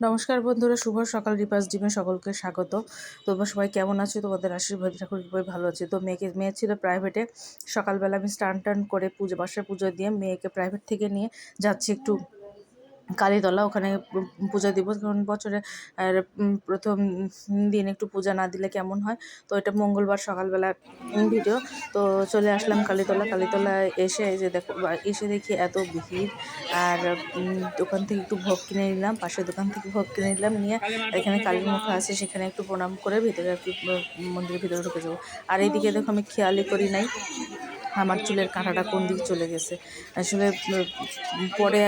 নমস্কার বন্ধুরা, শুভ সকাল রিপাস ডিমে সকলকে স্বাগত। তোমরা সবাই কেমন আছো? তোমাদের আশীর্বাদ ঠাকুর সবাই ভালো আছে। তো মেয়েকে, মেয়ে ছিল প্রাইভেটে সকালবেলা আমি স্টান টান করে পুজো, বাসায় পুজো দিয়ে মেয়েকে প্রাইভেট থেকে নিয়ে যাচ্ছি একটু কালীতলা, ওখানে পূজা দিব কারণ বছরে প্রথম দিন একটু পূজা না দিলে কেমন হয়? তো এটা মঙ্গলবার সকালবেলার ভিডিও। তো চলে আসলাম কালীতলা, কালীতলায় এসে যে দেখো এসে দেখি এত ভিড়। আর দোকান থেকে একটু ভোগ কিনে নিলাম, পাশের দোকান থেকে ভোগ কিনে নিলাম, নিয়ে এখানে কালী মুখ আছে, সেখানে একটু প্রণাম করে ভিতরে কি মন্দিরের ভিতরে ঢুকে যাব। আর এইদিকে দেখো আমি খেয়ালই করি নাই। আমার চুলের কাঁটাটা কোন দিকে চলে গেছে। আসলে পরে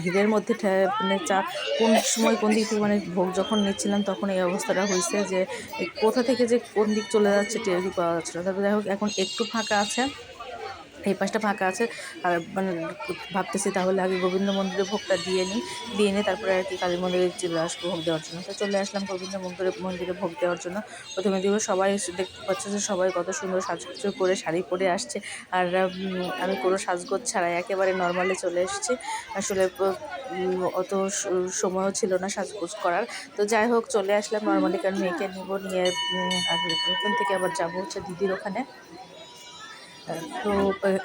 ভিড়ের মধ্যে মানে চা, কোন সময় কোন দিক থেকে মানে ভোগ যখন নিচ্ছিলাম, তখন এই অবস্থাটা হয়েছে যে কোথা থেকে যে কোন দিক চলে যাচ্ছে, টেরই পাওয়া যাচ্ছে না। তারপরে যাই হোক, এখন একটু ফাঁকা আছে। এই পাশটা ফাঁকা আছে। আর মানে ভাবতেছি তাহলে আগে গোবিন্দ মন্দিরে ভোগটা দিয়ে নিই। দিয়ে নিয়ে তারপরে আর কি কালী মন্দিরে চলে আসব ভোগ দেওয়ার জন্য। তো চলে আসলাম গোবিন্দ মন্দিরে মন্দিরে ভোগ দেওয়ার জন্য। প্রথমে দিব সবাই দেখতে পাচ্ছ যে সবাই কত সুন্দর সাজগুজ করে শাড়ি পরে আসছে। আর আমি কোনো সাজগোজ ছাড়াই একেবারে নর্মালি চলে এসেছি। আসলে অত সময়ও ছিল না সাজগোজ করার। তো যাই হোক, চলে আসলাম নর্মালি কারণ মেয়েকে নিব নিয়ে আর ওখান থেকে আবার যাব হচ্ছে দিদির ওখানে। তো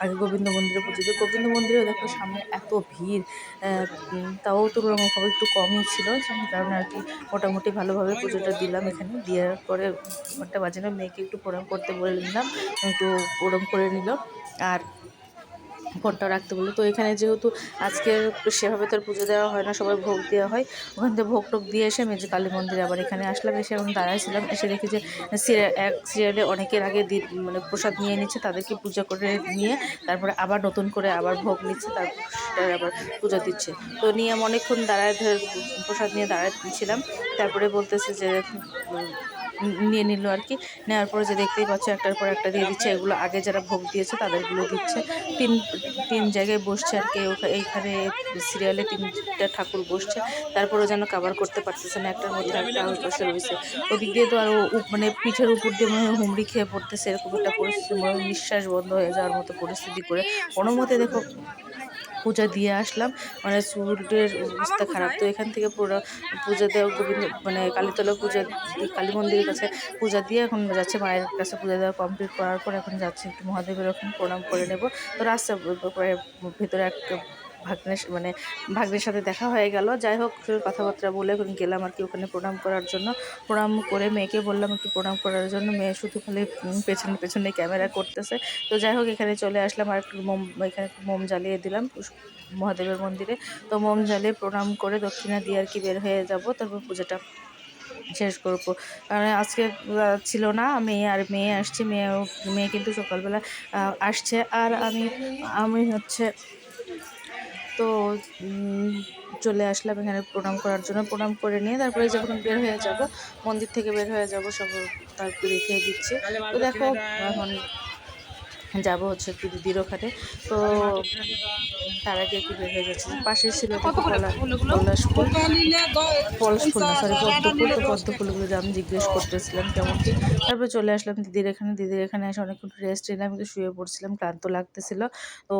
আগে গোবিন্দ মন্দিরে পুজো দিই। গোবিন্দ মন্দিরেও দেখো সামনে এত ভিড় তাও তুলনামূলকভাবে একটু কমই ছিল সেই কারণে আর কি মোটামুটি ভালোভাবে পুজোটা দিলাম এখানে। দেওয়ার পরে একটা বাজে মেয়েকে একটু প্রণাম করতে বলে নিলাম, একটু প্রণাম করে নিল আর ফোনটা রাখতে বলল। তো এখানে যেহেতু আজকে সেভাবে তো পুজো দেওয়া হয় না, সবাই ভোগ দেওয়া হয়। ওখান থেকে ভোগ টোক দিয়ে এসে মেজে কালী মন্দিরে আবার এখানে আসলাম, এসে এখন দাঁড়াইছিলাম এসে দেখি যে এক সিরিয়ালে অনেকের আগে মানে প্রসাদ নিয়ে নিচ্ছে তাদেরকে পূজা করে নিয়ে তারপরে আবার নতুন করে আবার ভোগ নিচ্ছে তারপর আবার পূজা দিচ্ছে। তো নিয়ে আমি অনেকক্ষণ দাঁড়ায় প্রসাদ নিয়ে দাঁড়াচ্ছিলাম তারপরে বলতেছে যে নিয়ে নিল আর কি। নেওয়ার পরে যে দেখতেই পাচ্ছ একটার পর একটা দিয়ে দিচ্ছে। এগুলো আগে যারা ভোগ দিয়েছে তাদেরগুলো দিচ্ছে। তিন তিন জায়গায় বসছে আর কি। এইখানে সিরিয়ালে তিনটা ঠাকুর বসছে। তারপরে যেন কাভার করতে পারতেছে না। একটার মধ্যে একটা পাশে রয়েছে। ওদিক দিয়ে তো আরও মানে পিঠের উপর দিয়ে মনে হয় হুমড়ি খেয়ে পড়তেছে। এরকম একটা পরিস্থিতি, মনে নিঃশ্বাস বন্ধ হয়ে যাওয়ার মতো পরিস্থিতি করে। কোনো মতে দেখো পূজা দিয়ে আসলাম। মানে সূর্যের অবস্থা খারাপ। তো এখান থেকে পুরো পূজা দেওয়া গোবিন্দ মানে কালীতলা পূজা কালী মন্দিরের কাছে পূজা দিয়ে এখন যাচ্ছে। মায়ের কাছে পূজা দেওয়া কমপ্লিট করার পর এখন যাচ্ছে একটু মহাদেবের ওখানে প্রণাম করে নেব। তো রাস্তা ভেতরে একটা ভাগ্নের মানে ভাগ্নের সাথে দেখা হয়ে গেল। যাই হোক কথাবার্তা বলে গেলাম আর কি ওখানে প্রণাম করার জন্য। প্রণাম করে মেয়েকে বললাম একটু প্রণাম করার জন্য। মেয়ে শুধু খালি পেছনে পেছনে ক্যামেরা করতেছে। তো যাই হোক, এখানে চলে আসলাম আর একটু মোম, এখানে মোম জ্বালিয়ে দিলাম মহাদেবের মন্দিরে। তো মোম জ্বালিয়ে প্রণাম করে দক্ষিণা দিয়ে আর কি বের হয়ে যাব। তারপর পুজোটা শেষ করব। কারণ আজকে ছিল না। মেয়ে আর মেয়ে আসছে। মেয়ে মেয়ে কিন্তু সকালবেলা আসছে। আর আমি আমি হচ্ছে তো চলে আসলাম এখানে প্রণাম করার জন্য। প্রণাম করে নিয়ে তারপরে যখন বের হয়ে যাব, মন্দির থেকে বের হয়ে যাব, সব তারপরে দেখিয়ে দিচ্ছে। তো দেখো, এখন যাব হচ্ছে একটু দিদির ওখানে তো তার আগে একটু বের হয়ে যাচ্ছে। পাশে ছিল পলাশ ফুল। পলাশ ফুল না সরি পদ্ম ফুল। তো পদ্ম ফুলগুলো দাম জিজ্ঞেস করতেছিলাম কেমন কি। তারপরে চলে আসলাম দিদির এখানে। দিদির এখানে এসে অনেকক্ষণ রেস্ট নিলাম একটু শুয়ে পড়ছিলাম ক্লান্ত লাগতেছিল। তো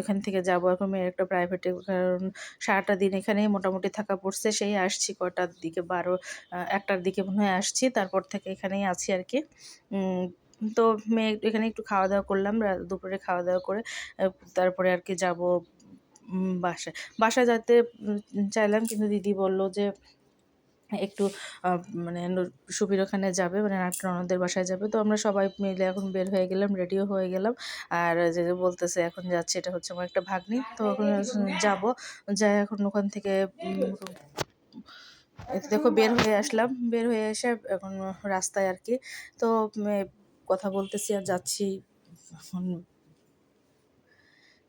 এখান থেকে যাব এখন। মেয়ের একটা প্রাইভেটে কারণ সারাটা দিন এখানেই মোটামুটি থাকা পড়ছে। সেই আসছি কটার দিকে? বারো একটার দিকে মনে হয় আসছি। তারপর থেকে এখানেই আছি আর কি। তো মেয়ে এখানে একটু খাওয়া দাওয়া করলাম দুপুরে খাওয়া দাওয়া করে তারপরে আর কি যাব বাসায়। বাসায় যাতে চাইলাম কিন্তু দিদি বলল যে একটু মানে সুবির ওখানে যাবে মানে একটা ননদের বাসায় যাবে। তো আমরা সবাই মিলে এখন বের হয়ে গেলাম, রেডিও হয়ে গেলাম। আর যে বলতেছে এখন যাচ্ছে, এটা হচ্ছে আমার একটা ভাগ্নি। তো এখন যাব, যাই এখন ওখান থেকে দেখো বের হয়ে আসলাম। বের হয়ে এসে এখন রাস্তায় আর কি। তো কথা বলতেছি আর যাচ্ছি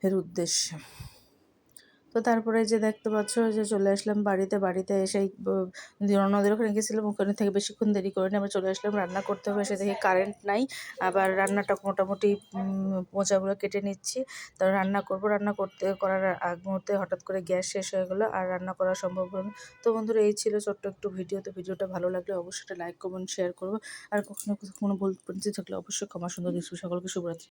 এর উদ্দেশ্যে। তো তারপরে যে দেখতে পাচ্ছ যে চলে আসলাম বাড়িতে। বাড়িতে এসেই ননদের ওখানে গেছিলাম। ওখানে থেকে বেশিক্ষণ দেরি করে আবার চলে আসলাম। রান্না করতে হবে সে দেখি কারেন্ট নাই। আবার রান্নাটা মোটামুটি মোচাগুলো কেটে নিচ্ছি। তো রান্না করব। রান্না করতে করার আগ মুহূর্তে হঠাৎ করে গ্যাস শেষ হয়ে গেলো আর রান্না করা সম্ভব হলো তো বন্ধুরা এই ছিল ছোট্ট একটু ভিডিও তো ভিডিওটা ভালো লাগলে অবশ্যই লাইক কমেন্ট শেয়ার করব। আর কখনো কোনো ভুল পরিচিত থাকলে অবশ্যই ক্ষমা সুন্দর। কিছু সকলকে শুভরাত্রি।